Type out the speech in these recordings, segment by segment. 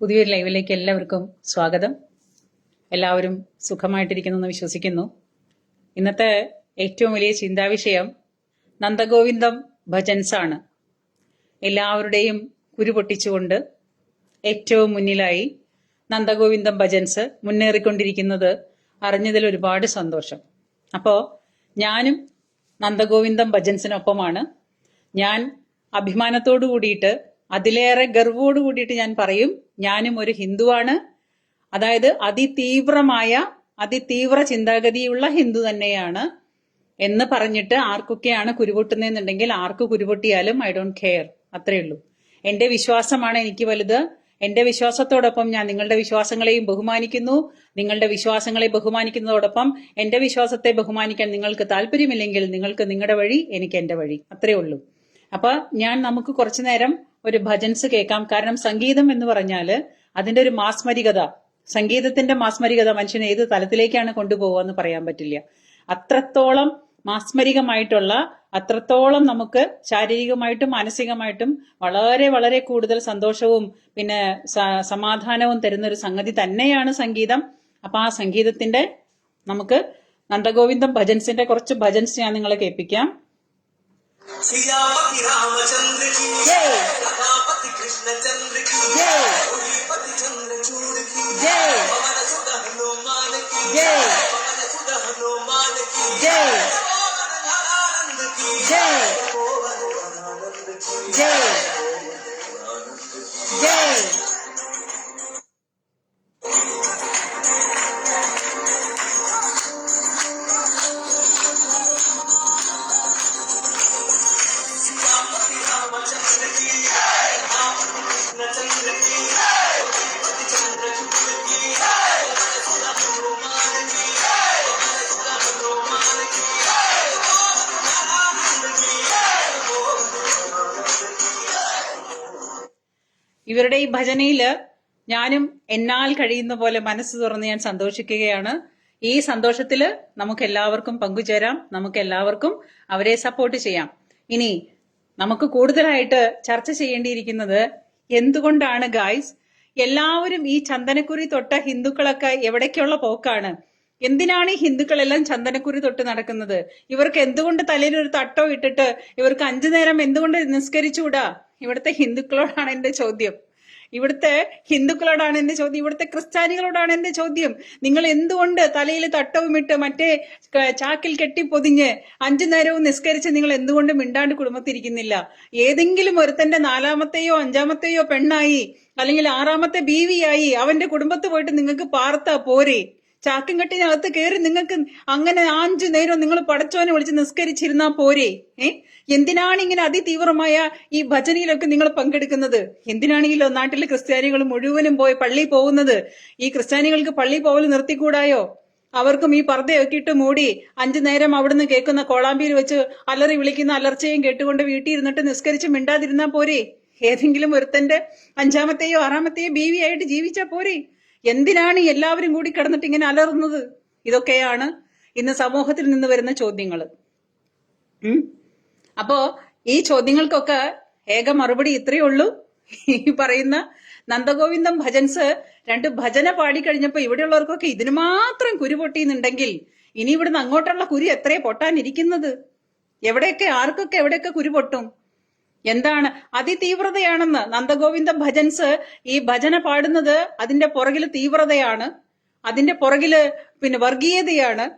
പുതിയൊരു ലൈവിലേക്ക് എല്ലാവർക്കും സ്വാഗതം. എല്ലാവരും സുഖമായിട്ടിരിക്കുന്നു എന്ന് വിശ്വസിക്കുന്നു. ഇന്നത്തെ ഏറ്റവും വലിയ ചിന്താവിഷയം നന്ദഗോവിന്ദം ഭജൻസ് ആണ്. എല്ലാവരുടെയും കുരു പൊട്ടിച്ചുകൊണ്ട് ഏറ്റവും മുന്നിലായി നന്ദഗോവിന്ദം ഭജൻസ് മുന്നേറിക്കൊണ്ടിരിക്കുന്നത് അറിഞ്ഞതിൽ ഒരുപാട് സന്തോഷം. അപ്പോൾ ഞാനും നന്ദഗോവിന്ദം ഭജൻസിനൊപ്പമാണ്. ഞാൻ അഭിമാനത്തോടു കൂടിയിട്ട് അതിലേറെ ഗർവോട് കൂടിയിട്ട് ഞാൻ പറയും ഞാനും ഒരു ഹിന്ദുവാണ്. അതായത് അതിതീവ്രമായ അതിതീവ്ര ചിന്താഗതിയുള്ള ഹിന്ദു തന്നെയാണ് എന്ന് പറഞ്ഞിട്ട് ആർക്കൊക്കെയാണ് കുരുപൊട്ടുന്നതെന്നുണ്ടെങ്കിൽ ആർക്ക് കുരുപൊട്ടിയാലും ഐ ഡോണ്ട് കെയർ. അത്രയേ ഉള്ളൂ. എന്റെ വിശ്വാസമാണ് എനിക്ക് വലുത്. എന്റെ വിശ്വാസത്തോടൊപ്പം ഞാൻ നിങ്ങളുടെ വിശ്വാസങ്ങളെയും ബഹുമാനിക്കുന്നു. നിങ്ങളുടെ വിശ്വാസങ്ങളെ ബഹുമാനിക്കുന്നതോടൊപ്പം എന്റെ വിശ്വാസത്തെ ബഹുമാനിക്കാൻ നിങ്ങൾക്ക് താല്പര്യമില്ലെങ്കിൽ നിങ്ങൾക്ക് നിങ്ങളുടെ വഴി എനിക്ക് എന്റെ വഴി. അത്രയേ ഉള്ളൂ. അപ്പൊ ഞാൻ നമുക്ക് കുറച്ചു നേരം ഒരു ഭജൻസ് കേൾക്കാം. കാരണം സംഗീതം എന്ന് പറഞ്ഞാൽ അതിന്റെ ഒരു മാസ്മരികത സംഗീതത്തിന്റെ മാസ്മരികത മനുഷ്യനെ ഏത് തലത്തിലേക്കാണ് കൊണ്ടുപോകുക എന്ന് പറയാൻ പറ്റില്ല. അത്രത്തോളം മാസ്മരികമായിട്ടുള്ള അത്രത്തോളം നമുക്ക് ശാരീരികമായിട്ടും മാനസികമായിട്ടും വളരെ വളരെ കൂടുതൽ സന്തോഷവും പിന്നെ സമാധാനവും തരുന്ന ഒരു സംഗതി തന്നെയാണ് സംഗീതം. അപ്പൊ ആ സംഗീതത്തിന്റെ നമുക്ക് നന്ദഗോവിന്ദം ഭജൻസിന്റെ കുറച്ച് ഭജൻസ് ഞാൻ നിങ്ങളെ കേൾപ്പിക്കാം. सियापति रामचंद्र की जय। रमापति कृष्णचंद्र की जय। उहीपति चंद्रचूड़ की जय। पवन सुत हनुमान की जय। पवन सुत हनुमान की जय। पवन धरानंद की जय। पवन धरानंद की जय जय ഇവരുടെ ഈ ഭജനയിൽ ഞാനും എന്നാൽ കഴിയുന്ന പോലെ മനസ്സ് തുറന്ന് ഞാൻ സന്തോഷിക്കുകയാണ്. ഈ സന്തോഷത്തിൽ നമുക്ക് എല്ലാവർക്കും പങ്കുചേരാം. നമുക്ക് എല്ലാവർക്കും അവരെ സപ്പോർട്ട് ചെയ്യാം. ഇനി നമുക്ക് കൂടുതലായിട്ട് ചർച്ച ചെയ്യേണ്ടിയിരിക്കുന്നത് എന്തുകൊണ്ടാണ് ഗായ്സ്? എല്ലാവരും ഈ ചന്ദനക്കുറി തൊട്ട ഹിന്ദുക്കളൊക്കെ എവിടേക്കുള്ള പോക്കാണ്? എന്തിനാണ് ഈ ഹിന്ദുക്കളെല്ലാം ചന്ദനക്കുറി തൊട്ട് നടക്കുന്നത്? ഇവർക്ക് എന്തുകൊണ്ട് തലയിൽ ഒരു തട്ടോ ഇട്ടിട്ട് ഇവർക്ക് അഞ്ചു നേരം എന്തുകൊണ്ട് നിസ്കരിച്ചുകൂടാ? ഇവിടുത്തെ ഹിന്ദുക്കളോടാണ് എന്റെ ചോദ്യം. ഇവിടുത്തെ ഹിന്ദുക്കളോടാണ് എന്റെ ചോദ്യം. ഇവിടുത്തെ ക്രിസ്ത്യാനികളോടാണ് എന്റെ ചോദ്യം. നിങ്ങൾ എന്തുകൊണ്ട് തലയിൽ തട്ടവും ഇട്ട് മറ്റേ ചാക്കിൽ കെട്ടി പൊതിഞ്ഞ് അഞ്ചു നേരവും നിസ്കരിച്ച് നിങ്ങൾ എന്തുകൊണ്ട് മിണ്ടാണ്ട് കുടുംബത്തിരിക്കുന്നില്ല ഏതെങ്കിലും ഒരുത്തന്റെ നാലാമത്തെയോ അഞ്ചാമത്തെയോ പെണ്ണായി അല്ലെങ്കിൽ ആറാമത്തെ ബീവിയായി അവന്റെ കുടുംബത്ത് പോയിട്ട് നിങ്ങൾക്ക് പാർത്താ പോരെ? ചാക്കും കെട്ടിനകത്ത് കയറി നിങ്ങൾക്ക് അങ്ങനെ അഞ്ചു നേരം നിങ്ങൾ പടച്ചോനെ വിളിച്ച് നിസ്കരിച്ചിരുന്നാ പോരെ? ഏ? എന്തിനാണ് ഇങ്ങനെ അതിതീവ്രമായ ഈ ഭജനയിലൊക്കെ നിങ്ങൾ പങ്കെടുക്കുന്നത്? എന്തിനാണെങ്കിലോ നാട്ടിലെ ക്രിസ്ത്യാനികൾ മുഴുവനും പോയി പള്ളി പോകുന്നത്? ഈ ക്രിസ്ത്യാനികൾക്ക് പള്ളി പോകൽ നിർത്തിക്കൂടായോ? അവർക്കും ഈ പർദ്ദയൊക്കെ ഇട്ട് മൂടി അഞ്ചു നേരം അവിടുന്ന് കേൾക്കുന്ന കോളാമ്പിയിൽ വെച്ച് അലറി വിളിക്കുന്ന അലർച്ചയും കേട്ടുകൊണ്ട് വീട്ടിൽ ഇരുന്നിട്ട് നിസ്കരിച്ച് മിണ്ടാതിരുന്നാ പോരെ? ഏതെങ്കിലും ഒരുത്തന്റെ അഞ്ചാമത്തെയോ ആറാമത്തെയോ ബീവിയായിട്ട് ജീവിച്ചാ പോരെ? എന്തിനാണ് എല്ലാവരും കൂടി കിടന്നിട്ട് ഇങ്ങനെ അലറുന്നത്? ഇതൊക്കെയാണ് ഇന്ന് സമൂഹത്തിൽ നിന്ന് വരുന്ന ചോദ്യങ്ങൾ അപ്പോ ഈ ചോദ്യങ്ങൾക്കൊക്കെ ഏക മറുപടി ഇത്രയേ ഉള്ളൂ. ഈ പറയുന്ന നന്ദഗോവിന്ദം ഭജൻസ് രണ്ട് ഭജന പാടി കഴിഞ്ഞപ്പോ ഇവിടെയുള്ളവർക്കൊക്കെ ഇതിന് മാത്രം കുരു പൊട്ടിയെന്നുണ്ടെങ്കിൽ ഇനി ഇവിടുന്ന് അങ്ങോട്ടുള്ള കുരു എത്രയെ പൊട്ടാനിരിക്കുന്നത്? എവിടെയൊക്കെ ആർക്കൊക്കെ എവിടെയൊക്കെ കുരു പൊട്ടും? എന്താണ് അതിതീവ്രതയാണെന്ന് നന്ദഗോവിന്ദ ഭജൻസ് ഈ ഭജന പാടുന്നത് അതിന്റെ പുറകിൽ തീവ്രതയാണ്. അതിന്റെ പുറകിൽ പിന്നെ വർഗീയതയാണ്.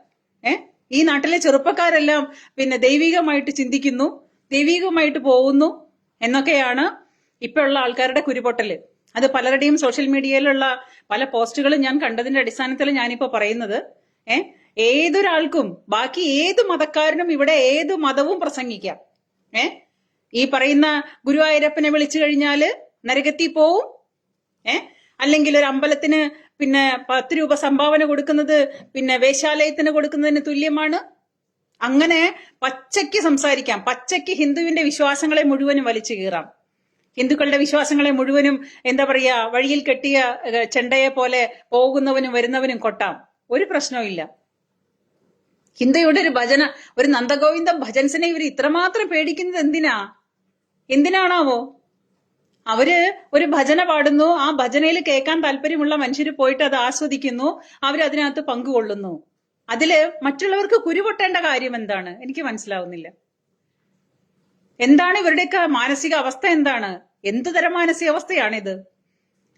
ഏ? ഈ നാട്ടിലെ ചെറുപ്പക്കാരെല്ലാം പിന്നെ ദൈവികമായിട്ട് ചിന്തിക്കുന്നു ദൈവികമായിട്ട് പോകുന്നു എന്നൊക്കെയാണ് ഇപ്പൊ ഉള്ള ആൾക്കാരുടെ കുരുപൊട്ടൽ. അത് പലരുടെയും സോഷ്യൽ മീഡിയയിലുള്ള പല പോസ്റ്റുകളും ഞാൻ കണ്ടതിന്റെ അടിസ്ഥാനത്തിൽ ഞാനിപ്പോ പറയുന്നത്. ഏ? ഏതൊരാൾക്കും ബാക്കി ഏത് മതക്കാരനും ഇവിടെ ഏത് മതവും പ്രസംഗിക്കാം. ഏ? ഈ പറയുന്ന ഗുരുവായൂരപ്പനെ വിളിച്ചു കഴിഞ്ഞാൽ നരകത്തിൽ പോവും ഏ? അല്ലെങ്കിൽ ഒരു അമ്പലത്തിന് പിന്നെ പത്ത് രൂപ സംഭാവന കൊടുക്കുന്നത് പിന്നെ വേശാലയത്തിന് കൊടുക്കുന്നതിന് തുല്യമാണ്. അങ്ങനെ പച്ചയ്ക്ക് സംസാരിക്കാം. പച്ചയ്ക്ക് ഹിന്ദുവിന്റെ വിശ്വാസങ്ങളെ മുഴുവനും വലിച്ചു കീറാം. ഹിന്ദുക്കളുടെ വിശ്വാസങ്ങളെ മുഴുവനും എന്താ പറയാ വഴിയിൽ കെട്ടിയ ചെണ്ടയെ പോലെ പോകുന്നവനും വരുന്നവനും കൊട്ടാം. ഒരു പ്രശ്നവും ഹിന്ദുയുടെ ഒരു ഭജന ഒരു നന്ദഗോവിന്ദം ഭജൻസിനെ ഇവർ ഇത്രമാത്രം പേടിക്കുന്നത് എന്തിനാ? എന്തിനാണാവോ? അവർ ഒരു ഭജന പാടുന്നു ആ ഭജനയിൽ കേൾക്കാൻ താല്പര്യമുള്ള മനുഷ്യർ പോയിട്ട് അത് ആസ്വദിക്കുന്നു അവർ അതിനകത്ത് പങ്കുകൊള്ളുന്നു. അതിൽ മറ്റുള്ളവർക്ക് കുരുപൊട്ടേണ്ട കാര്യം എന്താണ്? എനിക്ക് മനസ്സിലാവുന്നില്ല. എന്താണ് ഇവരുടെയൊക്കെ മാനസിക അവസ്ഥ എന്താണ്? എന്തു തരം മാനസികാവസ്ഥയാണിത്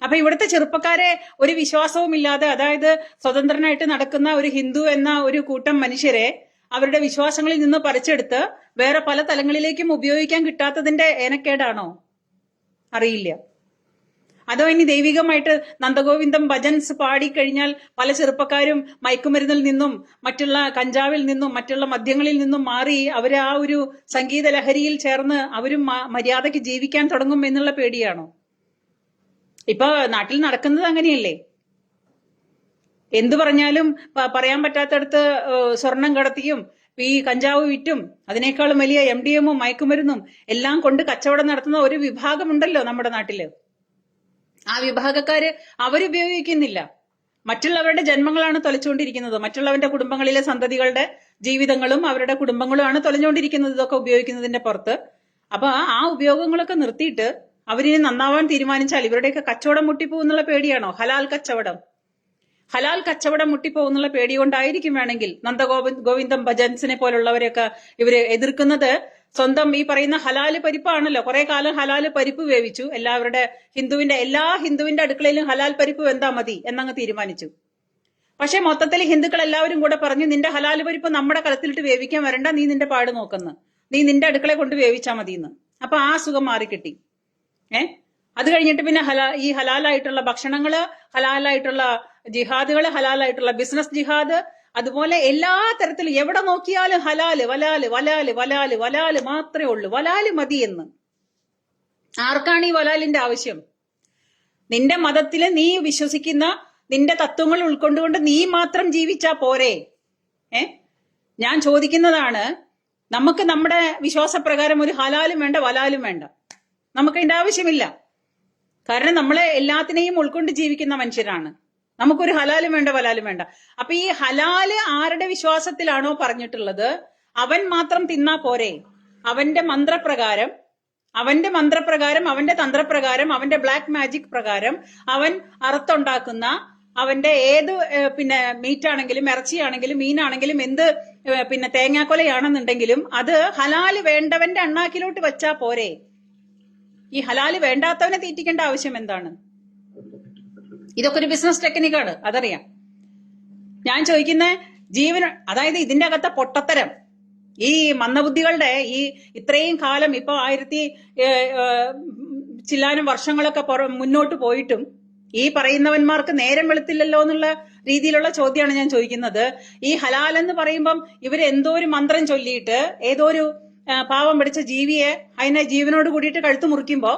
അപ്പൊ ഇവിടുത്തെ ചെറുപ്പക്കാരെ ഒരു വിശ്വാസവും ഇല്ലാതെ അതായത് സ്വതന്ത്രനായിട്ട് നടക്കുന്ന ഒരു ഹിന്ദു എന്ന ഒരു കൂട്ടം മനുഷ്യരെ അവരുടെ വിശ്വാസങ്ങളിൽ നിന്ന് പറിച്ചെടുത്ത് വേറെ പല തലങ്ങളിലേക്കും ഉപയോഗിക്കാൻ കിട്ടാത്തതിന്റെ ഏനക്കേടാണോ? അറിയില്ല. അതോ ഇനി ദൈവികമായിട്ട് നന്ദഗോവിന്ദം ഭജൻസ് പാടിക്കഴിഞ്ഞാൽ പല ചെറുപ്പക്കാരും മയക്കുമരുന്നിൽ നിന്നും മറ്റുള്ള കഞ്ചാവിൽ നിന്നും മറ്റുള്ള മദ്യങ്ങളിൽ നിന്നും മാറി അവർ ആ ഒരു സംഗീത ലഹരിയിൽ ചേർന്ന് അവരും മര്യാദയ്ക്ക് ജീവിക്കാൻ തുടങ്ങും എന്നുള്ള പേടിയാണോ? ഇപ്പൊ നാട്ടിൽ നടക്കുന്നത് അങ്ങനെയല്ലേ? എന്തു പറഞ്ഞാലും പറയാൻ പറ്റാത്തടത്ത് സ്വർണം കടത്തിയും ഈ കഞ്ചാവ് വിറ്റും അതിനേക്കാളും വലിയ എം ഡി എമ്മും മയക്കുമരുന്നും എല്ലാം കൊണ്ട് കച്ചവടം നടത്തുന്ന ഒരു വിഭാഗമുണ്ടല്ലോ നമ്മുടെ നാട്ടിൽ. ആ വിഭാഗക്കാര് അവരുപയോഗിക്കുന്നില്ല. മറ്റുള്ളവരുടെ ജന്മങ്ങളാണ് തൊലച്ചുകൊണ്ടിരിക്കുന്നത്. മറ്റുള്ളവരുടെ കുടുംബങ്ങളിലെ സന്തതികളുടെ ജീവിതങ്ങളും അവരുടെ കുടുംബങ്ങളുമാണ് തൊലഞ്ഞുകൊണ്ടിരിക്കുന്നത് ഇതൊക്കെ ഉപയോഗിക്കുന്നതിന്റെ പുറത്ത്. അപ്പൊ ആ ഉപയോഗങ്ങളൊക്കെ നിർത്തിയിട്ട് അവരിനി നന്നാവാൻ തീരുമാനിച്ചാൽ ഇവരുടെയൊക്കെ കച്ചവടം മുട്ടിപ്പോകുന്നുള്ള പേടിയാണോ? ഹലാൽ കച്ചവടം. ഹലാൽ കച്ചവടം മുട്ടിപ്പോകുന്നുള്ള പേടി കൊണ്ടായിരിക്കും വേണമെങ്കിൽ നന്ദഗോവിന്ദ് ഗോവിന്ദം ഭജൻസിനെ പോലുള്ളവരെയൊക്കെ ഇവർ എതിർക്കുന്നത്. സ്വന്തം ഈ പറയുന്ന ഹലാൽ പരിപ്പാണല്ലോ. കുറെ കാലം ഹലാൽ പരിപ്പ് വേവിച്ചു. എല്ലാവരുടെ ഹിന്ദുവിന്റെ എല്ലാ ഹിന്ദുവിന്റെ അടുക്കളയിലും ഹലാൽ പരിപ്പ് വെന്താ മതി എന്നങ്ങ് തീരുമാനിച്ചു. പക്ഷെ മൊത്തത്തിൽ ഹിന്ദുക്കൾ എല്ലാവരും കൂടെ പറഞ്ഞു നിന്റെ ഹലാൽ പരിപ്പ് നമ്മുടെ കലത്തിലിട്ട് വേവിക്കാൻ വരണ്ട. നീ നിന്റെ പാട് നോക്കുന്നു. നീ നിന്റെ അടുക്കള കൊണ്ട് വേവിച്ചാ മതി എന്ന് അപ്പൊ ആ സുഖം മാറിക്കിട്ടി. ഏഹ് അത് കഴിഞ്ഞിട്ട് പിന്നെ ഹലാ ഈ ഹലാലായിട്ടുള്ള ഭക്ഷണങ്ങൾ ഹലാലായിട്ടുള്ള ജിഹാദുകൾ ഹലാലായിട്ടുള്ള ബിസിനസ് ജിഹാദ് അതുപോലെ എല്ലാ തരത്തിലും എവിടെ നോക്കിയാലും ഹലാൽ വലാൽ വലാൽ വലാൽ വലാൽ മാത്രമേ ഉള്ളൂ. വലാൽ മതി എന്ന്. ആർക്കാണ് ഈ വലാലിന്റെ ആവശ്യം? നിന്റെ മതത്തിൽ നീ വിശ്വസിക്കുന്ന നിന്റെ തത്വങ്ങൾ ഉൾക്കൊണ്ടുകൊണ്ട് നീ മാത്രം ജീവിച്ചാ പോരെ? ഏ? ഞാൻ ചോദിക്കുന്നതാണ് നമുക്ക് നമ്മുടെ വിശ്വാസപ്രകാരം ഒരു ഹലാലും വേണ്ട വലാലും വേണ്ട. നമുക്ക് അതിന്റെ ആവശ്യമില്ല. കാരണം നമ്മളെ എല്ലാത്തിനെയും ഉൾക്കൊണ്ട് ജീവിക്കുന്ന മനുഷ്യരാണ്. നമുക്കൊരു ഹലാലും വേണ്ട വലാലും വേണ്ട. അപ്പൊ ഈ ഹലാൽ ആരുടെ വിശ്വാസത്തിലാണോ പറഞ്ഞിട്ടുള്ളത്? അവൻ മാത്രം തിന്നാ പോരെ. അവന്റെ മന്ത്രപ്രകാരം അവന്റെ മന്ത്രപ്രകാരം അവന്റെ തന്ത്രപ്രകാരം അവന്റെ ബ്ലാക്ക് മാജിക് പ്രകാരം അവൻ അറുത്തുണ്ടാക്കുന്ന അവന്റെ ഏത് പിന്നെ മീറ്റ് ആണെങ്കിലും ഇറച്ചിയാണെങ്കിലും മീനാണെങ്കിലും എന്ത് പിന്നെ തേങ്ങാക്കൊലയാണെന്നുണ്ടെങ്കിലും അത് ഹലാൽ വേണ്ടവന്റെ അണ്ണാക്കിലോട്ട് വെച്ചാ പോരെ. ഈ ഹലാൽ വേണ്ടാത്തവനെ തീറ്റിക്കേണ്ട ആവശ്യം എന്താണ്? ഇതൊക്കെ ഒരു ബിസിനസ് ടെക്നിക്കാണ് അതറിയാം. ഞാൻ ചോദിക്കുന്ന ജീവൻ അതായത് ഇതിന്റെ അകത്തെ പൊട്ടത്തരം ഈ മന്ദബുദ്ധികളുടെ ഈ ഇത്രയും കാലം ഇപ്പൊ ആയിരത്തി ചില്ലാനും വർഷങ്ങളൊക്കെ മുന്നോട്ട് പോയിട്ടും ഈ പറയുന്നവന്മാർക്ക് നേരം വെളുത്തില്ലല്ലോ എന്നുള്ള രീതിയിലുള്ള ചോദ്യമാണ് ഞാൻ ചോദിക്കുന്നത്. ഈ ഹലാൽ എന്ന് പറയുമ്പം ഇവർ എന്തോ ഒരു മന്ത്രം ചൊല്ലിയിട്ട് ഏതോ ഒരു പാവം പിടിച്ച ജീവിയെ അതിനെ ജീവനോട് കൂടിയിട്ട് കഴുത്തു മുറിക്കുമ്പോ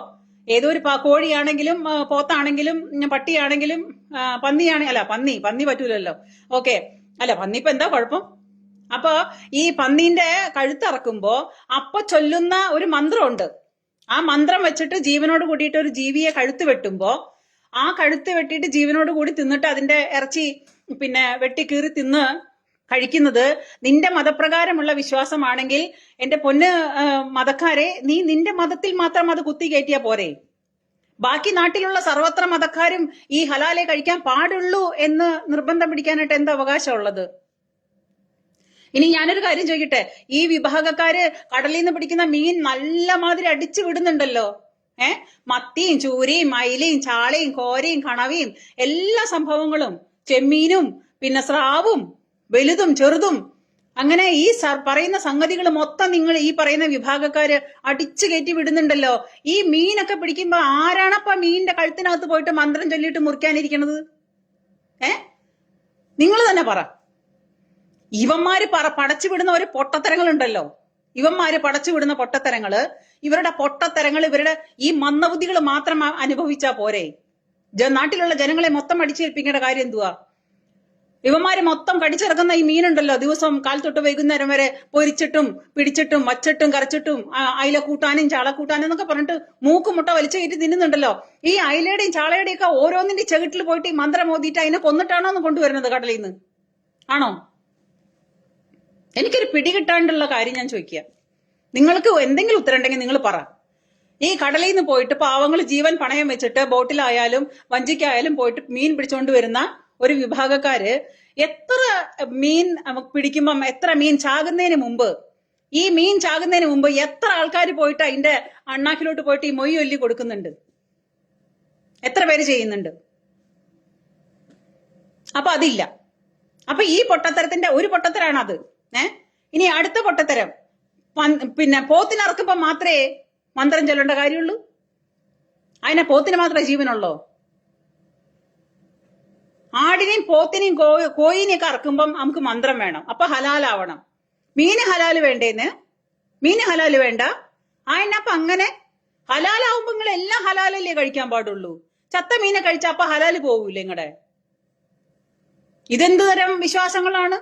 ഏതോ ഒരു കോഴിയാണെങ്കിലും പോത്താണെങ്കിലും പട്ടിയാണെങ്കിലും പന്നിയാണെങ്കിൽ പന്നിയാണെ അല്ല പന്നി പന്നി പറ്റൂലല്ലോ. ഓക്കെ. അല്ല പന്നി ഇപ്പൊ എന്താ കുഴപ്പം? അപ്പൊ ഈ പന്നീന്റെ കഴുത്തിറക്കുമ്പോ അപ്പൊ ചൊല്ലുന്ന ഒരു മന്ത്രമുണ്ട്. ആ മന്ത്രം വെച്ചിട്ട് ജീവനോട് കൂടിയിട്ട് ഒരു ജീവിയെ കഴുത്ത് വെട്ടുമ്പോ ആ കഴുത്ത് വെട്ടിയിട്ട് ജീവനോട് കൂടി തിന്നിട്ട് അതിന്റെ ഇറച്ചി പിന്നെ വെട്ടി കീറി തിന്ന് കഴിക്കുന്നത് നിന്റെ മതപ്രകാരമുള്ള വിശ്വാസമാണെങ്കിൽ എന്റെ പൊന്ന് മതക്കാരെ നീ നിന്റെ മതത്തിൽ മാത്രം അത് കുത്തി കയറ്റിയാ പോരെ. ബാക്കി നാട്ടിലുള്ള സർവത്ര മതക്കാരും ഈ ഹലാലെ കഴിക്കാൻ പാടുള്ളൂ എന്ന് നിർബന്ധം പിടിക്കാനായിട്ട് എന്താ അവകാശമുള്ളത് ഇനി ഞാനൊരു കാര്യം ചോദിക്കട്ടെ. ഈ വിഭാഗക്കാര് കടലിൽ നിന്ന് പിടിക്കുന്ന മീൻ നല്ല മാതിരി അടിച്ചു വിടുന്നുണ്ടല്ലോ. ഏ? മത്തിയും ചൂരയും മയിലയും ചാളയും കോരയും കണവയും എല്ലാ സംഭവങ്ങളും ചെമ്മീനും പിന്നെ സ്രാവും വലുതും ചെറുതും. അങ്ങനെ ഈ പറയുന്ന സംഗതികൾ മൊത്തം നിങ്ങൾ ഈ പറയുന്ന വിഭാഗക്കാര് അടിച്ചു കയറ്റി വിടുന്നുണ്ടല്ലോ. ഈ മീനൊക്കെ പിടിക്കുമ്പോ ആരാണപ്പ മീനിന്റെ കഴുത്തിനകത്ത് പോയിട്ട് മന്ത്രം ചൊല്ലിയിട്ട് മുറിക്കാനിരിക്കണത്? ഏ? നിങ്ങൾ തന്നെ പറ. ഇവന്മാര് പറ പടച്ചു വിടുന്ന ഒരു പൊട്ടത്തരങ്ങളുണ്ടല്ലോ. ഇവന്മാര് പടച്ചു വിടുന്ന പൊട്ടത്തരങ്ങൾ ഇവരുടെ പൊട്ടത്തരങ്ങൾ ഇവരുടെ ഈ മന്ദബുദ്ധികൾ മാത്രം അനുഭവിച്ചാ പോരെ. നാട്ടിലുള്ള ജനങ്ങളെ മൊത്തം അടിച്ചേൽപ്പിക്കേണ്ട കാര്യം എന്തുവാ? ഇവന്മാര് മൊത്തം കടിച്ചിറക്കുന്ന ഈ മീനുണ്ടല്ലോ. ദിവസം കാൽ തൊട്ട് വൈകുന്നേരം വരെ പൊരിച്ചിട്ടും പിടിച്ചിട്ടും വച്ചിട്ടും കരച്ചിട്ടും അയില കൂട്ടാനും ചാള കൂട്ടാനും എന്നൊക്കെ പറഞ്ഞിട്ട് മൂക്കുമുട്ട വലിച്ചു കയറ്റി തിന്നുന്നുണ്ടല്ലോ. ഈ അയിലയുടെയും ചാളയുടെയും ഒക്കെ ഓരോന്നിന്റെ ചെകിട്ടിൽ പോയിട്ട് ഈ മന്ത്രം മോദിയിട്ട് അതിനെ കൊന്നിട്ടാണോ എന്ന് കൊണ്ടുവരുന്നത് കടലിൽ നിന്ന് ആണോ? എനിക്കൊരു പിടി കിട്ടാണ്ടുള്ള കാര്യം ഞാൻ ചോദിക്കുക. നിങ്ങൾക്ക് എന്തെങ്കിലും ഉത്തരം ഉണ്ടെങ്കിൽ നിങ്ങൾ പറ. ഈ കടലിൽ നിന്ന് പോയിട്ട് പാവങ്ങൾ ജീവൻ പണയം വെച്ചിട്ട് ബോട്ടിലായാലും വഞ്ചിക്കായാലും പോയിട്ട് മീൻ പിടിച്ചുകൊണ്ട് വരുന്ന ഒരു വിഭാഗക്കാര് എത്ര മീൻ പിടിക്കുമ്പം എത്ര മീൻ ചാകുന്നതിന് മുമ്പ് ഈ മീൻ ചാകുന്നതിന് മുമ്പ് എത്ര ആൾക്കാർ പോയിട്ട് അതിന്റെ അണ്ണാക്കിലോട്ട് പോയിട്ട് ഈ മൊയ് ഒല്ലി കൊടുക്കുന്നുണ്ട്? എത്ര പേര് ചെയ്യുന്നുണ്ട്? അപ്പൊ അതില്ല. അപ്പൊ ഈ പൊട്ടത്തരത്തിന്റെ ഒരു പൊട്ടത്തരാണ് അത് ഏ? ഇനി അടുത്ത പൊട്ടത്തരം. പിന്നെ പോത്തിനറക്കുമ്പോ മാത്രമേ മന്ത്രം ചൊല്ലേണ്ട കാര്യമുള്ളൂ? അതിനെ പോത്തിന് മാത്രമേ ജീവനുള്ളോ? ആടിനെയും പോത്തിനെയും കോ കോയിനെയൊക്കെ അറക്കുമ്പം നമുക്ക് മന്ത്രം വേണം. അപ്പൊ ഹലാലാവണം. മീന് ഹലാൽ വേണ്ടേന്ന്? മീന് ഹലാൽ വേണ്ട? അതിനപ്പൊ അങ്ങനെ ഹലാലാവുമ്പോ നിങ്ങൾ എല്ലാം ഹലാലല്ലേ കഴിക്കാൻ പാടുള്ളൂ. ചത്ത മീനെ കഴിച്ച അപ്പൊ ഹലാൽ പോകൂലേ നിങ്ങടെ? ഇതെന്ത് തരം വിശ്വാസങ്ങളാണ്?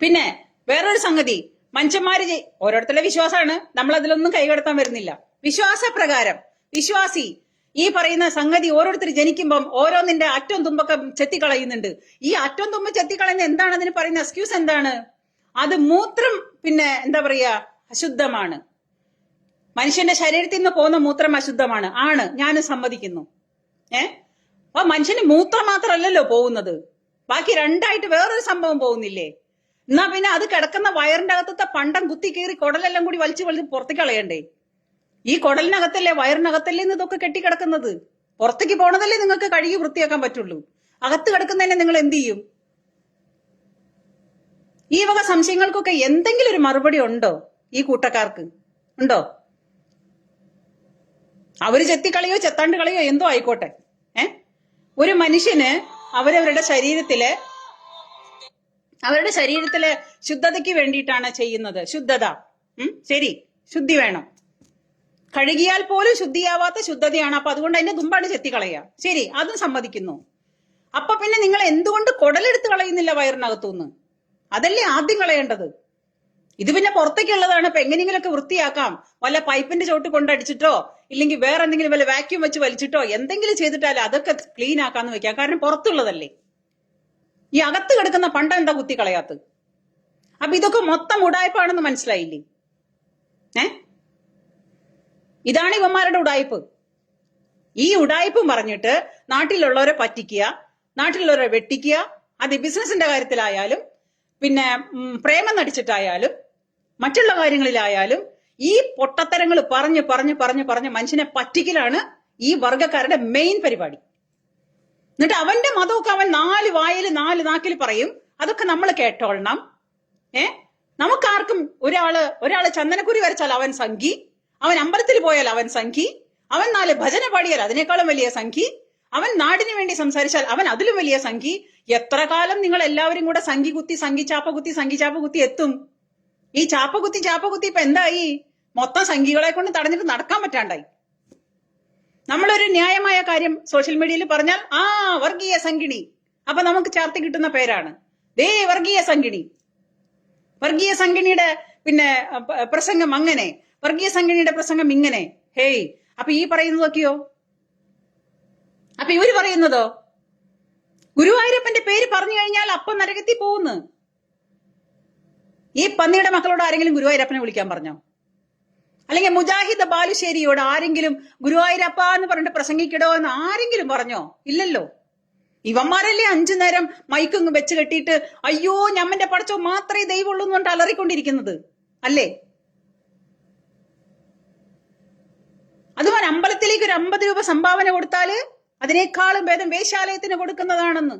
പിന്നെ വേറൊരു സംഗതി. മനുഷ്യന്മാര് ഓരോരുത്തരുടെ വിശ്വാസമാണ്. നമ്മൾ അതിലൊന്നും കൈകടത്താൻ വരുന്നില്ല. വിശ്വാസപ്രകാരം. വിശ്വാസി ഈ പറയുന്ന സംഗതി ഓരോരുത്തർ ജനിക്കുമ്പം ഓരോന്നിന്റെ അറ്റവും തുമ്പൊക്കെ ചെത്തിക്കളയുന്നുണ്ട്. ഈ അറ്റവും തുമ്പ് ചെത്തിക്കളയുന്ന എന്താണ് അതിന് പറയുന്ന എക്സ്ക്യൂസ് എന്താണ്? അത് മൂത്രം പിന്നെ എന്താ പറയാ? അശുദ്ധമാണ്. മനുഷ്യന്റെ ശരീരത്തിൽ നിന്ന് പോകുന്ന മൂത്രം അശുദ്ധമാണ്. ആണ്. ഞാൻ സമ്മതിക്കുന്നു. ഏ? അപ്പൊ മനുഷ്യന് മൂത്രം മാത്രമല്ലല്ലോ പോകുന്നത്. ബാക്കി രണ്ടായിട്ട് വേറൊരു സംഭവം പോകുന്നില്ലേ? എന്നാ പിന്നെ അത് കിടക്കുന്ന വയറിന്റെ അകത്തത്തെ പണ്ടം കുത്തി കീറി കുടലെല്ലാം കൂടി വലിച്ചു വലിച്ച് പുറത്തേക്ക് കളയണ്ടേ? ഈ കുടലിനകത്തല്ലേ വയറിനകത്തല്ലേ എന്ന് ഇതൊക്കെ കെട്ടിക്കിടക്കുന്നത്? പുറത്തേക്ക് പോണതല്ലേ നിങ്ങൾക്ക് കഴുകി വൃത്തിയാക്കാൻ പറ്റുള്ളൂ. അകത്ത് കിടക്കുന്നതിനെ നിങ്ങൾ എന്ത് ചെയ്യും? ഈ വക സംശയങ്ങൾക്കൊക്കെ എന്തെങ്കിലും ഒരു മറുപടി ഉണ്ടോ ഈ കൂട്ടക്കാർക്ക്? ഉണ്ടോ? അവർ ചെത്തിക്കളയോ ചെത്താണ്ട് കളയോ എന്തോ ആയിക്കോട്ടെ. ഏ? ഒരു മനുഷ്യന് അവരവരുടെ ശരീരത്തിലെ അവരുടെ ശരീരത്തിലെ ശുദ്ധതയ്ക്ക് വേണ്ടിയിട്ടാണ് ചെയ്യുന്നത്. ശുദ്ധത. ശരി. ശുദ്ധി വേണം. കഴുകിയാൽ പോലും ശുദ്ധിയാവാത്ത ശുദ്ധതയാണ്. അപ്പൊ അതുകൊണ്ട് അതിന്റെ തുമ്പാണ് ചെത്തിക്കളയുക. ശരി അതും സമ്മതിക്കുന്നു. അപ്പൊ പിന്നെ നിങ്ങൾ എന്തുകൊണ്ട് കുടലെടുത്ത് കളയുന്നില്ല വയറിനകത്തുനിന്ന്? അതല്ലേ ആദ്യം കളയേണ്ടത്? ഇത് പിന്നെ പുറത്തേക്കുള്ളതാണ്. ഇപ്പൊ എങ്ങനെയെങ്കിലുമൊക്കെ വൃത്തിയാക്കാം. വല്ല പൈപ്പിന്റെ ചോട്ട് കൊണ്ടടിച്ചിട്ടോ ഇല്ലെങ്കിൽ വേറെ എന്തെങ്കിലും വല്ല വാക്യൂം വെച്ച് വലിച്ചിട്ടോ എന്തെങ്കിലും ചെയ്തിട്ടാലും അതൊക്കെ ക്ലീൻ ആക്കാന്ന് വെക്കാം കാരണം പുറത്തുള്ളതല്ലേ. ഈ അകത്ത് കിടക്കുന്ന പണ്ട എന്താ കുത്തി കളയാത്തത് അപ്പൊ ഇതൊക്കെ മൊത്തം ഉടായ്പാണെന്ന് മനസ്സിലായില്ലേ? ഏ? ഇതാണ് ഇവന്മാരുടെ ഉടായ്പ്. ഈ ഉടായ്പും പറഞ്ഞിട്ട് നാട്ടിലുള്ളവരെ പറ്റിക്കുക നാട്ടിലുള്ളവരെ വെട്ടിക്കുക അത് ബിസിനസിന്റെ കാര്യത്തിലായാലും പിന്നെ പ്രേമം നടിച്ചിട്ടായാലും മറ്റുള്ള കാര്യങ്ങളിലായാലും ഈ പൊട്ടത്തരങ്ങൾ പറഞ്ഞ് പറഞ്ഞ് പറഞ്ഞ് പറഞ്ഞ് മനുഷ്യനെ പറ്റിക്കലാണ് ഈ വർഗക്കാരുടെ മെയിൻ പരിപാടി. എന്നിട്ട് അവന്റെ മതമൊക്കെ അവൻ നാല് വായിൽ നാല് നാക്കിൽ പറയും. അതൊക്കെ നമ്മൾ കേട്ടോളണം. ഏ? നമുക്കാർക്കും ഒരാൾ ഒരാൾ ചന്ദനക്കുരി വരച്ചാൽ അവൻ സംഘി. അവൻ അമ്പലത്തിൽ പോയാൽ അവൻ സംഖി അവൻ നാല് ഭജന പാടിയാൽ അതിനേക്കാളും വലിയ സംഖി അവൻ നാടിനു വേണ്ടി സംസാരിച്ചാൽ അവൻ അതിലും വലിയ സംഖി എത്ര കാലം നിങ്ങൾ എല്ലാവരും കൂടെ സംഖി കുത്തി സംഖി ചാപ്പ കുത്തി സംഖി ചാപ്പ കുത്തി എത്തും? ഈ ചാപ്പ കുത്തി ചാപ്പ കുത്തി ഇപ്പൊ എന്തായി? മൊത്തം സംഖികളെ കൊണ്ട് തടഞ്ഞിട്ട് നടക്കാൻ പറ്റാണ്ടായി. നമ്മളൊരു ന്യായമായ കാര്യം സോഷ്യൽ മീഡിയയിൽ പറഞ്ഞാൽ ആ വർഗീയ സംഗിണി അപ്പൊ നമുക്ക് ചേർത്ത് കിട്ടുന്ന പേരാണ്. ദേ വർഗീയ സംഗിണി വർഗീയ സംഗിണിയുടെ പിന്നെ പ്രസംഗം അങ്ങനെ. വർഗീയ സംഘടനയുടെ പ്രസംഗം ഇങ്ങനെ. ഹേയ് അപ്പൊ ഈ പറയുന്നതൊക്കെയോ അപ്പൊ ഇവർ പറയുന്നതോ ഗുരുവായൂരപ്പന്റെ പേര് പറഞ്ഞു കഴിഞ്ഞാൽ അപ്പം നരകത്തിൽ പോകുന്നു. ഈ പന്നിയുടെ മക്കളോട് ആരെങ്കിലും ഗുരുവായൂരപ്പനെ വിളിക്കാൻ പറഞ്ഞോ? അല്ലെങ്കിൽ മുജാഹിദ് ബാലുശ്ശേരിയോട് ആരെങ്കിലും ഗുരുവായൂരപ്പ എന്ന് പറഞ്ഞിട്ട് പ്രസംഗിക്കടോ എന്ന് ആരെങ്കിലും പറഞ്ഞോ? ഇല്ലല്ലോ. ഇവന്മാരല്ലേ അഞ്ചു നേരം മൈക്കും വെച്ച് കെട്ടിയിട്ട് അയ്യോ ഞമ്മന്റെ പടച്ചോ മാത്രമേ ദൈവമുള്ളൂ എന്ന് പറഞ്ഞിട്ട് അലറിക്കൊണ്ടിരിക്കുന്നത്. അല്ലേ? അതുപോലെ അമ്പലത്തിലേക്ക് ഒരു അമ്പത് രൂപ സംഭാവന കൊടുത്താൽ അതിനേക്കാളും ഭേദം വേശ്യാലയത്തിന് കൊടുക്കുന്നതാണെന്ന്.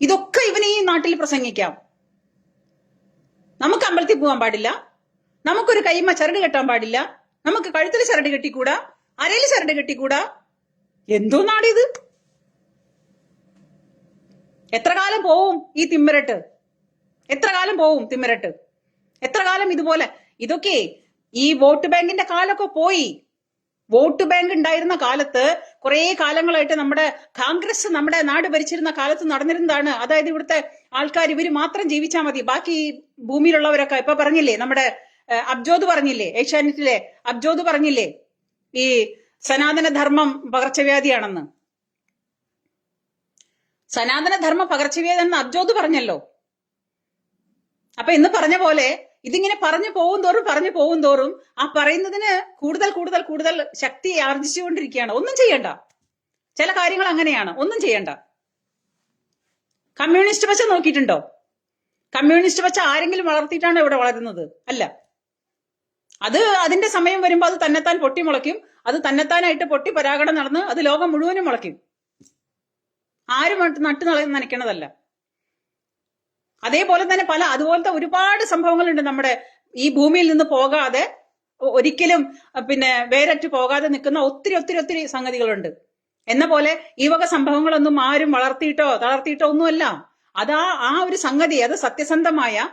ഇതൊക്കെ ഇവനെ ഈ നാട്ടിൽ പ്രസംഗിക്കാം. നമുക്ക് അമ്പലത്തിൽ പോകാൻ പാടില്ല. നമുക്കൊരു കൈമ ചരട് കെട്ടാൻ പാടില്ല. നമുക്ക് കഴുത്തിൽ ചരട് കെട്ടിക്കൂടാ? അരയിൽ ചരട് കെട്ടിക്കൂടാ? എന്തോ നാടിത്? എത്ര കാലം പോവും ഈ തിമ്മരട്ട്? എത്ര കാലം പോവും തിമ്മരട്ട്? എത്ര കാലം ഇതുപോലെ? ഇതൊക്കെ ഈ വോട്ട് ബാങ്കിന്റെ കാലൊക്കെ പോയി. വോട്ട് ബാങ്ക് ഉണ്ടായിരുന്ന കാലത്ത് കുറേ കാലങ്ങളായിട്ട് നമ്മുടെ കോൺഗ്രസ് നമ്മുടെ നാട് ഭരിച്ചിരുന്ന കാലത്ത് നടന്നിരുന്നതാണ്. അതായത് ഇവിടുത്തെ ആൾക്കാർ ഇവർ മാത്രം ജീവിച്ചാൽ മതി. ബാക്കി ഭൂമിയിലുള്ളവരൊക്കെ ഇപ്പൊ പറഞ്ഞില്ലേ നമ്മുടെ അബ്ജോദ് പറഞ്ഞില്ലേ ഏഷ്യാനെറ്റിലെ അബ്ജോദ് പറഞ്ഞില്ലേ ഈ സനാതന ധർമ്മം പകർച്ചവ്യാധിയാണെന്ന്. സനാതന ധർമ്മ പകർച്ചവ്യാധി എന്ന് അബ്ജോദ് പറഞ്ഞല്ലോ. അപ്പൊ ഇന്ന് പറഞ്ഞ പോലെ ഇതിങ്ങനെ പറഞ്ഞു പോകും തോറും പറഞ്ഞു പോകും തോറും ആ പറയുന്നതിന് കൂടുതൽ കൂടുതൽ കൂടുതൽ ശക്തി ആർജിച്ചുകൊണ്ടിരിക്കുകയാണ്. ഒന്നും ചെയ്യണ്ട. ചില കാര്യങ്ങൾ അങ്ങനെയാണ്. ഒന്നും ചെയ്യണ്ട. കമ്മ്യൂണിസ്റ്റ് പച്ച നോക്കിയിട്ടുണ്ടോ? കമ്മ്യൂണിസ്റ്റ് പച്ച ആരെങ്കിലും വളർത്തിയിട്ടാണോ ഇവിടെ വളരുന്നത്? അല്ല. അത് അതിന്റെ സമയം വരുമ്പോൾ അത് തന്നെത്താൻ പൊട്ടി മുളയ്ക്കും. അത് തന്നെത്താനായിട്ട് പൊട്ടി പരാഗണം നടന്ന് അത് ലോകം മുഴുവനും മുളയ്ക്കും. ആരും നട്ട് നനയ്ക്കണതല്ല. അതേപോലെ തന്നെ പല അതുപോലത്തെ ഒരുപാട് സംഭവങ്ങളുണ്ട് നമ്മുടെ ഈ ഭൂമിയിൽ നിന്ന് പോകാതെ ഒരിക്കലും പിന്നെ വേരറ്റ് പോകാതെ നിൽക്കുന്ന ഒത്തിരി ഒത്തിരി ഒത്തിരി സംഗതികളുണ്ട്. എന്ന പോലെ ഈ വക സംഭവങ്ങളൊന്നും ആരും വളർത്തിയിട്ടോ തളർത്തിയിട്ടോ ഒന്നുമല്ല. അതാ ആ ഒരു സംഗതി അത് സത്യസന്ധമായ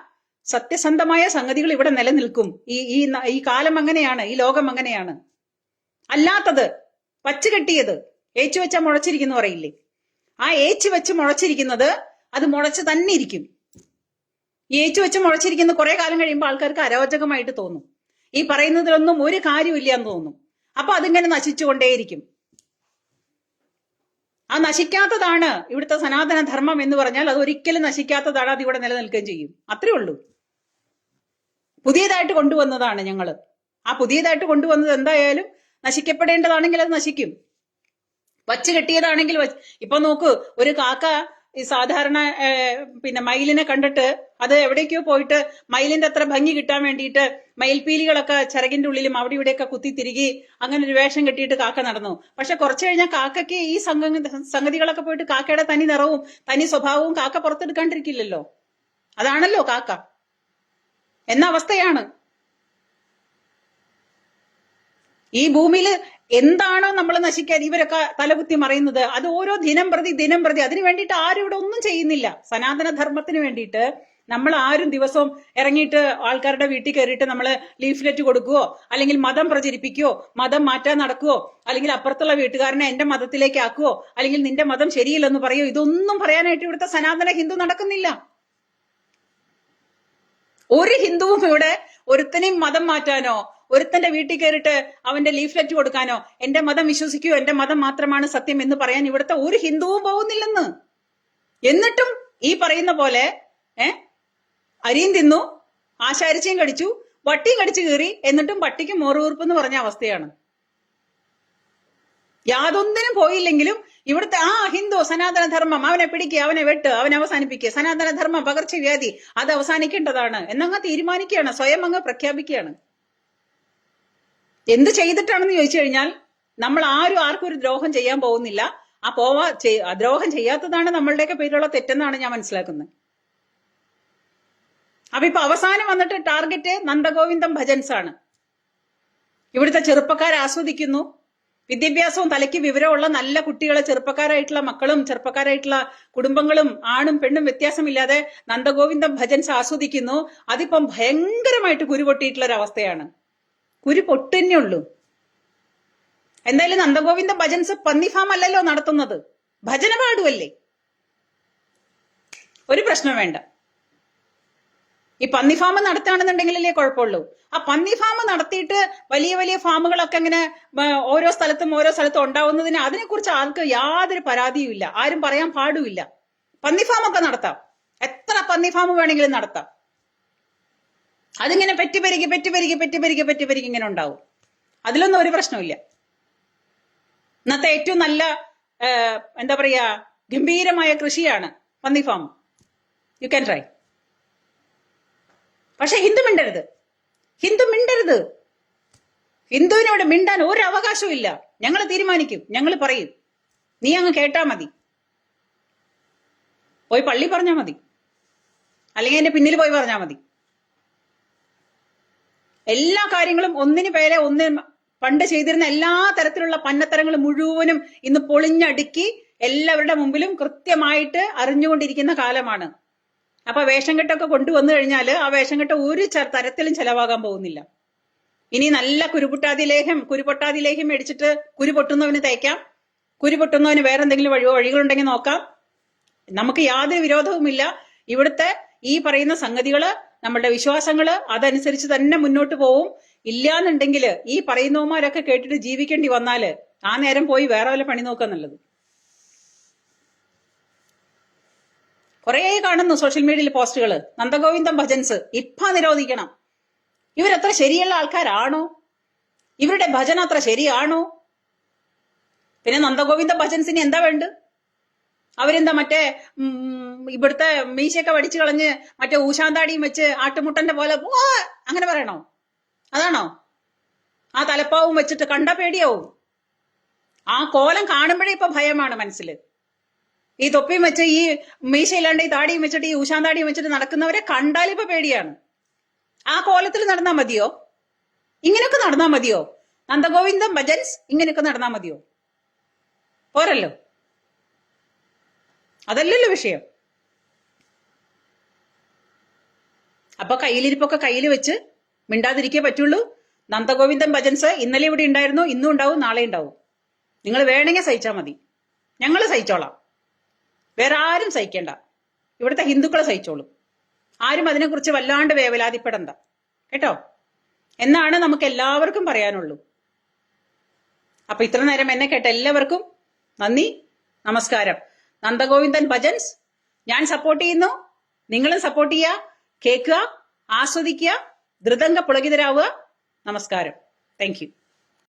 സത്യസന്ധമായ സംഗതികൾ ഇവിടെ നിലനിൽക്കും. ഈ ഈ ഈ കാലം അങ്ങനെയാണ് ഈ ലോകം അങ്ങനെയാണ്. അല്ലാത്തത് വച്ചു കെട്ടിയത് ഏച്ചു വെച്ചാൽ മുളച്ചിരിക്കുന്നു പറയില്ലേ? ആ ഏച്ചു വെച്ച് മുളച്ചിരിക്കുന്നത് അത് മുളച്ച് തന്നെ ഇരിക്കും. ഏച്ചു വെച്ച് മുളച്ചിരിക്കുന്ന കുറെ കാലം കഴിയുമ്പോൾ ആൾക്കാർക്ക് അരോചകമായിട്ട് തോന്നും. ഈ പറയുന്നതിലൊന്നും ഒരു കാര്യമില്ല എന്ന് തോന്നും. അപ്പൊ അതിങ്ങനെ നശിച്ചുകൊണ്ടേയിരിക്കും. ആ നശിക്കാത്തതാണ് ഇവിടുത്തെ സനാതന ധർമ്മം എന്ന് പറഞ്ഞാൽ അത് ഒരിക്കലും നശിക്കാത്തതാണ് അത് ഇവിടെ നിലനിൽക്കുകയും ചെയ്യും. അത്രേ ഉള്ളൂ. പുതിയതായിട്ട് കൊണ്ടുവന്നതാണ് ഞങ്ങൾ ആ പുതിയതായിട്ട് കൊണ്ടുവന്നത് എന്തായാലും നശിക്കപ്പെടേണ്ടതാണെങ്കിൽ അത് നശിക്കും. വച്ച് കെട്ടിയതാണെങ്കിൽ ഇപ്പൊ നോക്കൂ ഒരു കാക്ക ഈ സാധാരണ പിന്നെ മയിലിനെ കണ്ടിട്ട് അത് എവിടേക്കോ പോയിട്ട് മയിലിന്റെ അത്ര ഭംഗി കിട്ടാൻ വേണ്ടിയിട്ട് മയിൽപീലികളൊക്കെ ചിറകിന്റെ ഉള്ളിലും അവിടെ ഇവിടെയൊക്കെ കുത്തി തിരികെ അങ്ങനെ ഒരു വേഷം കെട്ടിയിട്ട് കാക്ക നടന്നു. പക്ഷെ കുറച്ചു കഴിഞ്ഞാൽ കാക്കയ്ക്ക് ഈ സംഗ സംഗതികളൊക്കെ പോയിട്ട് കാക്കയുടെ തനി നിറവും തനി സ്വഭാവവും കാക്ക പുറത്തെടുക്കാണ്ടിരിക്കില്ലല്ലോ. അതാണല്ലോ കാക്ക. എന്ന അവസ്ഥയാണ്. ഈ ഭൂമിയിൽ എന്താണോ നമ്മൾ നശിക്കാൻ ഇവരൊക്കെ തലകുത്തി മറയുന്നത് അത് ഓരോ ദിനം പ്രതി ദിനം പ്രതി അതിനു വേണ്ടിയിട്ട് ആരും ഇവിടെ ഒന്നും ചെയ്യുന്നില്ല. സനാതന ധർമ്മത്തിന് വേണ്ടിയിട്ട് നമ്മൾ ആരും ദിവസവും ഇറങ്ങിയിട്ട് ആൾക്കാരുടെ വീട്ടിൽ കയറിയിട്ട് നമ്മൾ ലീഫ്ലെറ്റ് കൊടുക്കുകയോ അല്ലെങ്കിൽ മതം പ്രചരിപ്പിക്കുകയോ മതം മാറ്റാൻ നടക്കുകയോ അല്ലെങ്കിൽ അപ്പുറത്തുള്ള വീട്ടുകാരനെ എന്റെ മതത്തിലേക്ക് ആക്കുകയോ അല്ലെങ്കിൽ നിന്റെ മതം ശരിയില്ലെന്ന് പറയോ ഇതൊന്നും പറയാനായിട്ട് ഇവിടുത്തെ സനാതന ഹിന്ദു നടക്കുന്നില്ല. ഒരു ഹിന്ദുവും ഇവിടെ ഒരുത്തനെയും മതം മാറ്റാനോ ഒരുത്തന്റെ വീട്ടിൽ കയറിയിട്ട് അവന്റെ ലീഫ്ലെറ്റ് കൊടുക്കാനോ എന്റെ മതം വിശ്വസിക്കൂ എന്റെ മതം മാത്രമാണ് സത്യം എന്ന് പറയാൻ ഇവിടുത്തെ ഒരു ഹിന്ദുവും പോകുന്നില്ലെന്ന്. എന്നിട്ടും ഈ പറയുന്ന പോലെ ഏ അരിയും തിന്നു ആശാരിച്ചയും കടിച്ചു വട്ടിയും കടിച്ചു കീറി എന്നിട്ടും പട്ടിക്ക് മോറുകൂർപ്പ് എന്ന് പറഞ്ഞ അവസ്ഥയാണ്. യാതൊന്നിനും പോയില്ലെങ്കിലും ഇവിടുത്തെ ആ ഹിന്ദു സനാതന ധർമ്മം അവനെ പിടിക്കുക അവനെ വെട്ട് അവനെ അവസാനിപ്പിക്കുക സനാതന ധർമ്മം പകർച്ചവ്യാധി അത് അവസാനിക്കേണ്ടതാണ് എന്നങ്ങ് തീരുമാനിക്കുകയാണ് സ്വയം അങ്ങ് പ്രഖ്യാപിക്കുകയാണ്. എന്ത് ചെയ്തിട്ടാണെന്ന് ചോദിച്ചു കഴിഞ്ഞാൽ നമ്മൾ ആരും ആർക്കും ഒരു ദ്രോഹം ചെയ്യാൻ പോകുന്നില്ല. ആ പോവാ ദ്രോഹം ചെയ്യാത്തതാണ് നമ്മളുടെയൊക്കെ പേരിലുള്ള തെറ്റെന്നാണ് ഞാൻ മനസ്സിലാക്കുന്നത്. അപ്പൊ ഇപ്പൊ അവസാനം വന്നിട്ട് ടാർഗറ്റ് നന്ദഗോവിന്ദം ഭജൻസ് ആണ് ഇവിടുത്തെ ചെറുപ്പക്കാർ ആസ്വദിക്കുന്നു. വിദ്യാഭ്യാസവും തലയ്ക്ക് വിവരമുള്ള നല്ല കുട്ടികളെ ചെറുപ്പക്കാരായിട്ടുള്ള മക്കളും ചെറുപ്പക്കാരായിട്ടുള്ള കുടുംബങ്ങളും ആണും പെണ്ണും വ്യത്യാസമില്ലാതെ നന്ദഗോവിന്ദം ഭജൻസ് ആസ്വദിക്കുന്നു. അതിപ്പം ഭയങ്കരമായിട്ട് കുരുപൊട്ടിയിട്ടുള്ള ഒരു അവസ്ഥയാണ് കുരു പൊട്ടുന്നേ ഉള്ളൂ. എന്തായാലും നന്ദഗോവിന്ദ ഭജൻസ് പന്നി ഫാം അല്ലല്ലോ നടത്തുന്നത്. ഭജന പാടുവല്ലേ? ഒരു പ്രശ്നം വേണ്ട. ഈ പന്നി ഫാം നടത്തുകയാണെന്നുണ്ടെങ്കിലല്ലേ കുഴപ്പമുള്ളൂ. ആ പന്നി ഫാം നടത്തിയിട്ട് വലിയ വലിയ ഫാമുകളൊക്കെ ഇങ്ങനെ ഓരോ സ്ഥലത്തും ഓരോ സ്ഥലത്തും ഉണ്ടാവുന്നതിന് അതിനെക്കുറിച്ച് ആർക്ക് യാതൊരു പരാതിയും ഇല്ല ആരും പറയാൻ പാടുമില്ല. പന്നി ഫാം ഒക്കെ നടത്താം. എത്ര പന്നി ഫാം വേണമെങ്കിലും നടത്താം. അതിങ്ങനെ പെറ്റി പെരുകി പെറ്റി പെരുകി പെറ്റി പെരുകി പെറ്റി പെരുകി ഇങ്ങനെ ഉണ്ടാവും. അതിലൊന്നും ഒരു പ്രശ്നമില്ല ഇന്നത്തെ ഏറ്റവും നല്ല എന്താ പറയാ ഗംഭീരമായ കൃഷിയാണ് പന്നി ഫാം. യു ക്യാൻ ട്രൈ പക്ഷെ ഹിന്ദു മിണ്ടരുത്. ഹിന്ദു മിണ്ടരുത്. ഹിന്ദുവിനോട് മിണ്ടാൻ ഒരു അവകാശവും ഇല്ല ഞങ്ങൾ തീരുമാനിക്കും. ഞങ്ങൾ പറയും. നീ അങ്ങ് കേട്ടാ മതി. പോയി പള്ളി പറഞ്ഞാ മതി. അല്ലെങ്കിൽ എന്റെ പിന്നിൽ പോയി പറഞ്ഞാ മതി. എല്ലാ കാര്യങ്ങളും ഒന്നിന് പേരെ ഒന്നിന് പണ്ട് ചെയ്തിരുന്ന എല്ലാ തരത്തിലുള്ള പന്നത്തരങ്ങൾ മുഴുവനും ഇന്ന് പൊളിഞ്ഞടുക്കി എല്ലാവരുടെ മുമ്പിലും കൃത്യമായിട്ട് അറിഞ്ഞുകൊണ്ടിരിക്കുന്ന കാലമാണ്. അപ്പൊ വേഷം കെട്ടൊക്കെ കൊണ്ടുവന്നു കഴിഞ്ഞാൽ ആ വേഷം കെട്ട ഒരു തരത്തിലും ചെലവാകാൻ പോകുന്നില്ല. ഇനി നല്ല കുരുപൊട്ടാതി ലേഹം കുരുപൊട്ടാതി ലേഹം മേടിച്ചിട്ട് കുരു പൊട്ടുന്നവന് തേക്കാം. കുരു പൊട്ടുന്നവന് വേറെ എന്തെങ്കിലും വഴിയോ വഴികളുണ്ടെങ്കിൽ നോക്കാം. നമുക്ക് യാതൊരു വിരോധവുമില്ല. ഇവിടുത്തെ ഈ പറയുന്ന സംഗതികൾ നമ്മളുടെ വിശ്വാസങ്ങൾ അതനുസരിച്ച് തന്നെ മുന്നോട്ട് പോവും. ഇല്ലാന്നുണ്ടെങ്കിൽ ഈ പറയുന്നവന്മാരൊക്കെ കേട്ടിട്ട് ജീവിക്കേണ്ടി വന്നാൽ ആ നേരം പോയി വേറെ വല്ല പണി നോക്കുക എന്നുള്ളത് കുറേ കാണുന്നു സോഷ്യൽ മീഡിയയിൽ പോസ്റ്റുകൾ നന്ദഗോവിന്ദം ഭജൻസ് ഇപ്പ നിരോധിക്കണം. ഇവരത്ര ശരിയുള്ള ആൾക്കാരാണോ? ഇവരുടെ ഭജന അത്ര ശരിയാണോ? പിന്നെ നന്ദഗോവിന്ദ ഭജൻസിന് എന്താ വേണ്ട അവരെന്താ മറ്റേ ഇവിടുത്തെ മീശയൊക്കെ വടിച്ചു കളഞ്ഞ് മറ്റേ ഊശാന്താടിയും വെച്ച് ആട്ടുമുട്ടന്റെ പോലെ അങ്ങനെ പറയണോ? അതാണോ? ആ തലപ്പാവും വെച്ചിട്ട് കണ്ട പേടിയാവും. ആ കോലം കാണുമ്പോഴേ ഇപ്പൊ ഭയമാണ് മനസ്സിൽ ഈ തൊപ്പിയും വെച്ച് ഈ മീശയില്ലാണ്ട് ഈ താടിയും വെച്ചിട്ട് ഈ ഊശാന്താടിയും വെച്ചിട്ട് നടക്കുന്നവരെ കണ്ടാൽ ഇപ്പൊ പേടിയാണ്. ആ കോലത്തിൽ നടന്നാ മതിയോ? ഇങ്ങനെയൊക്കെ നടന്നാ മതിയോ? നന്ദഗോവിന്ദം ഭജൻസ് ഇങ്ങനെയൊക്കെ നടന്നാ മതിയോ? പോരല്ലോ. അതല്ലല്ലോ വിഷയം. അപ്പൊ കയ്യിലിരിപ്പൊക്കെ കയ്യിൽ വെച്ച് മിണ്ടാതിരിക്കേ പറ്റുള്ളൂ. നന്ദഗോവിന്ദൻ ഭജൻസ് ഇന്നലെ ഇവിടെ ഉണ്ടായിരുന്നു ഇന്നും ഉണ്ടാവും നാളെ ഉണ്ടാവും. നിങ്ങൾ വേണമെങ്കിൽ സഹിച്ചാൽ മതി. ഞങ്ങൾ സഹിച്ചോളാം. വേറെ ആരും സഹിക്കേണ്ട. ഇവിടുത്തെ ഹിന്ദുക്കളെ സഹിച്ചോളും. ആരും അതിനെക്കുറിച്ച് വല്ലാണ്ട് വേവലാതിപ്പെടണ്ട. കേട്ടോ? എന്നാണ് നമുക്ക് എല്ലാവർക്കും പറയാനുള്ളൂ. അപ്പൊ ഇത്ര നേരം എന്നെ കേട്ട എല്ലാവർക്കും നന്ദി നമസ്കാരം. നന്ദഗോവിന്ദൻ ഭജൻസ്. ഞാൻ സപ്പോർട്ട് ചെയ്യുന്നു. നിങ്ങളും സപ്പോർട്ട് ചെയ്യുക. കേൾക്കുക ആസ്വദിക്കുക ധൃതംഗ പുളകിതരാവുക. നമസ്കാരം. താങ്ക്